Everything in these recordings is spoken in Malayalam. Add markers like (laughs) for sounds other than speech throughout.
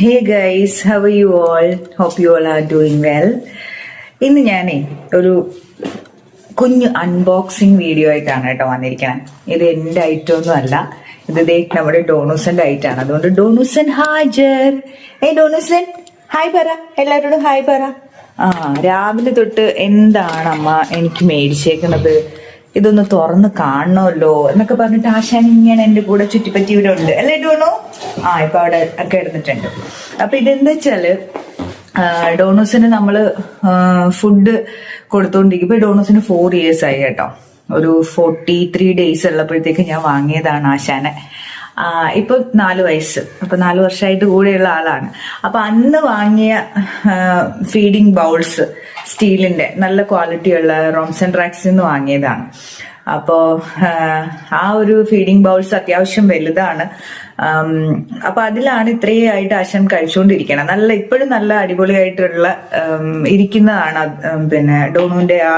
Hey guys how you all hope you all are doing well ഇന്ന് ഞാനേ ഒരു കുഞ്ഞു അൺബോക്സിങ് വീഡിയോ ആയിട്ടാണ് കേട്ടോ വന്നിരിക്കണം. ഇത് എന്റെ ഐറ്റം ഒന്നും അല്ല. ഇത് ദേ നമ്മുടെ ഡോണുസന്റെ ഐറ്റം ആണ്. അതുകൊണ്ട് ഡോണുസൻ ഹാജർ ഏ ഡോണുസൻ ഹായ് പറ. എല്ലാവരോടും ഹായ് പറ. ആ രാവിലെ തൊട്ട് എന്താണ് അമ്മ എനിക്ക് മേടിച്ചേക്കണത്? ഇതൊന്ന് തുറന്ന് കാണണമല്ലോ എന്നൊക്കെ പറഞ്ഞിട്ട് ആശാൻ ഇങ്ങനെ എന്റെ കൂടെ ചുറ്റിപ്പറ്റി ഇവിടെ ഉണ്ട്. അല്ലേ ഡോണോ? ആ ഇപ്പൊ അവിടെ ഒക്കെ എടുത്തിട്ടുണ്ട് അപ്പൊ ഇതെന്താ വെച്ചാൽ ഡോണോസിന് നമ്മൾ ഫുഡ് കൊടുത്തോണ്ടിരിക്കും ഡോണൂസിന് ഫോർ ഇയേഴ്സ് ആയി കേട്ടോ. ഒരു ഫോർട്ടി ത്രീ ഡേയ്സ് ഉള്ളപ്പോഴത്തേക്ക് ഞാൻ വാങ്ങിയതാണ് ആശാനെ. ഇപ്പൊ നാല് വയസ്സ്. അപ്പൊ നാല് വർഷമായിട്ട് കൂടെയുള്ള ആളാണ്. അപ്പൊ അന്ന് വാങ്ങിയ ഫീഡിങ് ബൗൾസ് സ്റ്റീലിന്റെ നല്ല ക്വാളിറ്റിയുള്ള റോംസൺ റാക്സ് നിന്ന് വാങ്ങിയതാണ്. അപ്പോ ആ, ഒരു ഫീഡിംഗ് ബൗൾസ് അത്യാവശ്യം വലുതാണ്. അപ്പൊ അതിലാണ് ഇത്രയും ആയിട്ട് ആശാൻ കഴിച്ചുകൊണ്ടിരിക്കണം നല്ല ഇപ്പോഴും നല്ല അടിപൊളിയായിട്ടുള്ള ഇരിക്കുന്നതാണ് പിന്നെ ഡോണുവിന്റെ ആ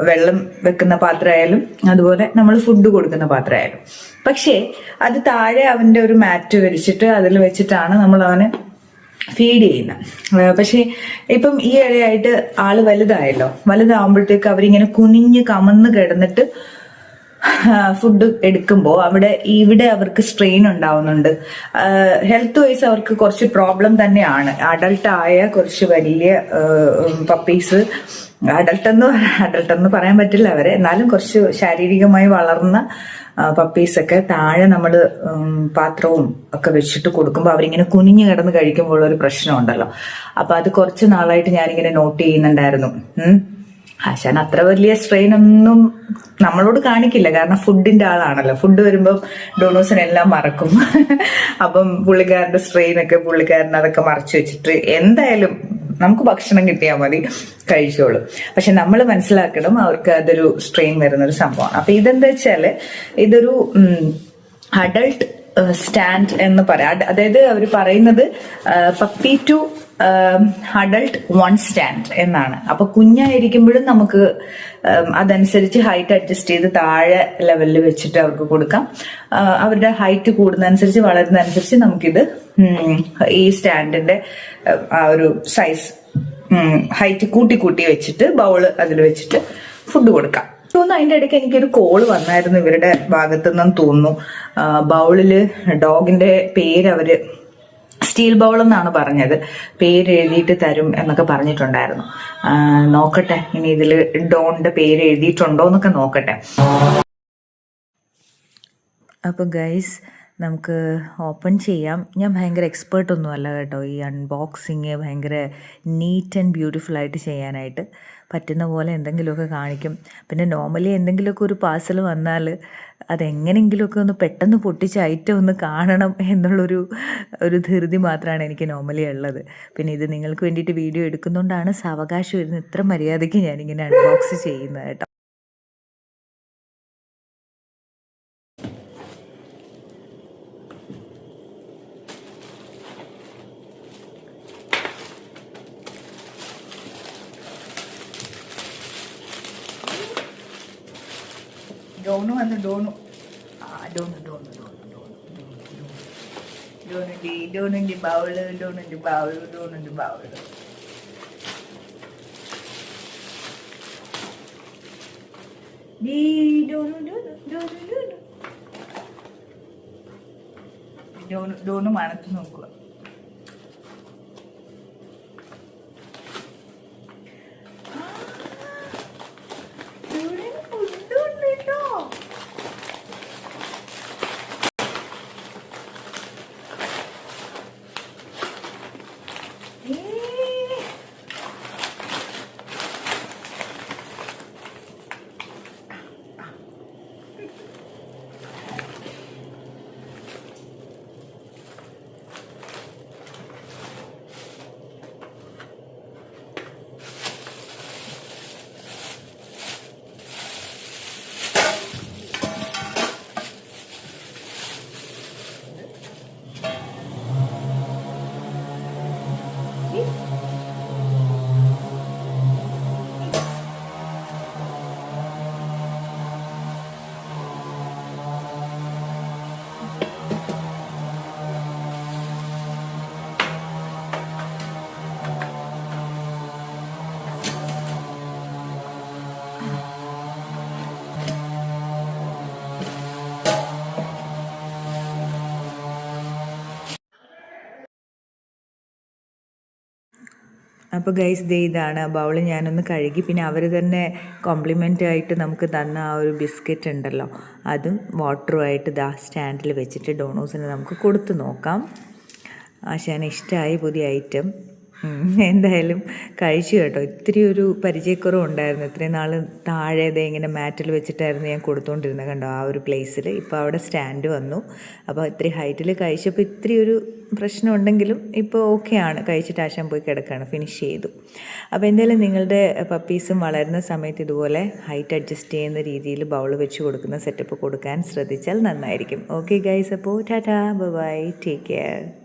വെള്ളം വെക്കുന്ന പാത്രമായാലും അതുപോലെ നമ്മൾ ഫുഡ് കൊടുക്കുന്ന പാത്രമായാലും. പക്ഷേ അത് താഴെ അവന്റെ ഒരു മാറ്റ് വിരിച്ചിട്ട് അതിൽ വെച്ചിട്ടാണ് നമ്മൾ അവന് ഫീഡ് ചെയ്യുന്ന. പക്ഷേ ഇപ്പം ഈ ഇടയായിട്ട് ആൾ വലുതായല്ലോ. വലുതാവുമ്പോഴത്തേക്ക് അവരിങ്ങനെ കുനിഞ്ഞ് കമന്ന് കിടന്നിട്ട് (laughs) ഫുഡ് എടുക്കുമ്പോൾ അവിടെ ഇവിടെ അവർക്ക് സ്ട്രെയിൻ ഉണ്ടാവുന്നുണ്ട്. ഹെൽത്ത് വൈസ് അവർക്ക് കുറച്ച് പ്രോബ്ലം തന്നെയാണ്. അഡൾട്ട് ആയ കുറച്ച് വലിയ പപ്പീസ് അഡൾട്ട് എന്ന് അഡൾട്ട് എന്ന് പറയാൻ പറ്റില്ല അവരെ. എന്നാലും കുറച്ച് ശാരീരികമായി വളർന്ന പപ്പീസൊക്കെ താഴെ നമ്മൾ പാത്രവും ഒക്കെ വെച്ചിട്ട് കൊടുക്കുമ്പോൾ അവരിങ്ങനെ കുനിഞ്ഞു കിടന്ന് കഴിക്കുമ്പോൾ ഒരു പ്രശ്നമുണ്ടല്ലോ. അപ്പൊ അത് കുറച്ച് നാളായിട്ട് ഞാനിങ്ങനെ നോട്ട് ചെയ്യുന്നുണ്ടായിരുന്നു. ആശാൻ അത്ര വലിയ സ്ട്രെയിൻ ഒന്നും നമ്മളോട് കാണിക്കില്ല. കാരണം ഫുഡിന്റെ ആളാണല്ലോ. ഫുഡ് വരുമ്പം ഡോണോസിനെല്ലാം മറക്കും. (laughs) അപ്പം പുള്ളിക്കാരന്റെ സ്ട്രെയിൻ ഒക്കെ പുള്ളിക്കാരൻ അതൊക്കെ മറച്ചു വെച്ചിട്ട് എന്തായാലും നമുക്ക് ഭക്ഷണം കിട്ടിയാൽ മതി കഴിച്ചോളും. പക്ഷെ നമ്മൾ മനസ്സിലാക്കണം അവർക്ക് അതൊരു സ്ട്രെയിൻ വരുന്ന ഒരു സംഭവമാണ്. അപ്പൊ ഇതെന്താ വെച്ചാൽ ഇതൊരു അഡൾട്ട് സ്റ്റാൻഡ് എന്ന് പറയാം. അതായത് അവർ പറയുന്നത് puppy to adult one stand എന്നാണ്. അപ്പൊ കുഞ്ഞായിരിക്കുമ്പോഴും നമുക്ക് അതനുസരിച്ച് ഹൈറ്റ് അഡ്ജസ്റ്റ് ചെയ്ത് താഴെ ലെവലിൽ വെച്ചിട്ട് അവർക്ക് കൊടുക്കാം. അവരുടെ ഹൈറ്റ് കൂടുന്നതനുസരിച്ച് വളരുന്നതനുസരിച്ച് നമുക്കിത് ഈ സ്റ്റാൻഡിന്റെ ആ ഒരു സൈസ് ഹൈറ്റ് കൂട്ടി കൂട്ടി വെച്ചിട്ട് ബൗൾ അതിൽ വെച്ചിട്ട് ഫുഡ് കൊടുക്കാം. തോന്നുന്നു അതിന്റെ ഇടയ്ക്ക് എനിക്കൊരു കോൾ വന്നായിരുന്നു ഇവരുടെ ഭാഗത്തു നിന്നും തോന്നുന്നു ബൗളിൽ ഡോഗിന്റെ പേര് അവർ സ്റ്റീൽ ബൗൾ എന്നാണ് പറഞ്ഞത്. പേര് എഴുതിയിട്ട് തരും എന്നൊക്കെ പറഞ്ഞിട്ടുണ്ടായിരുന്നു. നോക്കട്ടെ. ഇനി ഇതിൽ ഡോണിന്റെ പേര് എഴുതിയിട്ടുണ്ടോ എന്നൊക്കെ നോക്കട്ടെ. അപ്പോൾ ഗൈസ് നമുക്ക് ഓപ്പൺ ചെയ്യാം. ഞാൻ ഭയങ്കര എക്സ്പേർട്ട് ഒന്നും അല്ല കേട്ടോ ഈ അൺബോക്സിങ് ഭയങ്കര നീറ്റ് ആൻഡ് ബ്യൂട്ടിഫുൾ ആയിട്ട് ചെയ്യാനായിട്ട്. പറ്റുന്ന പോലെ എന്തെങ്കിലുമൊക്കെ കാണിക്കും. പിന്നെ നോർമലി എന്തെങ്കിലുമൊക്കെ ഒരു പാഴ്സൽ വന്നാൽ അതെങ്ങനെയെങ്കിലുമൊക്കെ ഒന്ന് പെട്ടെന്ന് പൊട്ടിച്ചയറ്റം ഒന്ന് കാണണം എന്നുള്ളൊരു ഒരു ധൃതി മാത്രമാണ് എനിക്ക് നോർമലി ഉള്ളത്. പിന്നെ ഇത് നിങ്ങൾക്ക് വേണ്ടിയിട്ട് വീഡിയോ എടുക്കുന്നതുകൊണ്ടാണ് സാവകാശം ഇരുന്ന് ഇത്ര മര്യാദയ്ക്ക് ഞാനിങ്ങനെ അൺബോക്സ് ചെയ്യുന്നത് കേട്ടോ. ഡോണു വന്ന് ഡോണു. ആ ഡോണു ഡോണു ഡോണു ഡോണു ഡോണുണ്ട് ഡോണുണ്ട് ബൗൾ ഡോണുണ്ടി ബൗൾ ഡോണുണ്ടി ഡോണു ഡോണു. ഡോണു ഡോണു മണത്ത് നോക്കുക. അപ്പോൾ ഗൈസ് ദേ ഇതാണ് ബൗൾ ഞാനൊന്ന് കഴുകി. പിന്നെ അവർ തന്നെ കോംപ്ലിമെന്റ് ആയിട്ട് നമുക്ക് തന്ന ആ ഒരു ബിസ്ക്കറ്റ് ഉണ്ടല്ലോ. അതും വാട്ടറുമായിട്ട് ദാ സ്റ്റാൻഡിൽ വെച്ചിട്ട് ഡോണോസിന് നമുക്ക് കൊടുത്തു നോക്കാം. ആശാന് ഇഷ്ടമായി പുതിയ ഐറ്റം എന്തായാലും കഴിച്ചു കേട്ടോ. ഇത്തിരി ഒരു പരിചയക്കുറവ് ഉണ്ടായിരുന്നു. ഇത്രയും നാൾ താഴെ ഇങ്ങനെ മാറ്റിൽ വെച്ചിട്ടായിരുന്നു ഞാൻ കൊടുത്തുകൊണ്ടിരുന്നത് കണ്ടോ ആ ഒരു പ്ലേസിൽ ഇപ്പോൾ അവിടെ സ്റ്റാൻഡ് വന്നു. അപ്പോൾ ഇത്തിരി ഹൈറ്റിൽ കഴിച്ചപ്പോൾ ഇത്തിരി ഒരു പ്രശ്നം ഉണ്ടെങ്കിലും ഇപ്പോൾ ഓക്കെയാണ് കഴിച്ചിട്ട് ആശാൻ പോയി കിടക്കുകയാണ് ഫിനിഷ് ചെയ്തു. അപ്പോൾ എന്തായാലും നിങ്ങളുടെ പപ്പീസും വളരുന്ന സമയത്ത് ഇതുപോലെ ഹൈറ്റ് അഡ്ജസ്റ്റ് ചെയ്യുന്ന രീതിയിൽ ബൗൾ വെച്ച് കൊടുക്കുന്ന സെറ്റപ്പ് കൊടുക്കാൻ ശ്രദ്ധിച്ചാൽ നന്നായിരിക്കും. ഓക്കെ ഗൈസ് അപ്പോൾ ടാറ്റാ ബൈ ടേക്ക് കെയർ.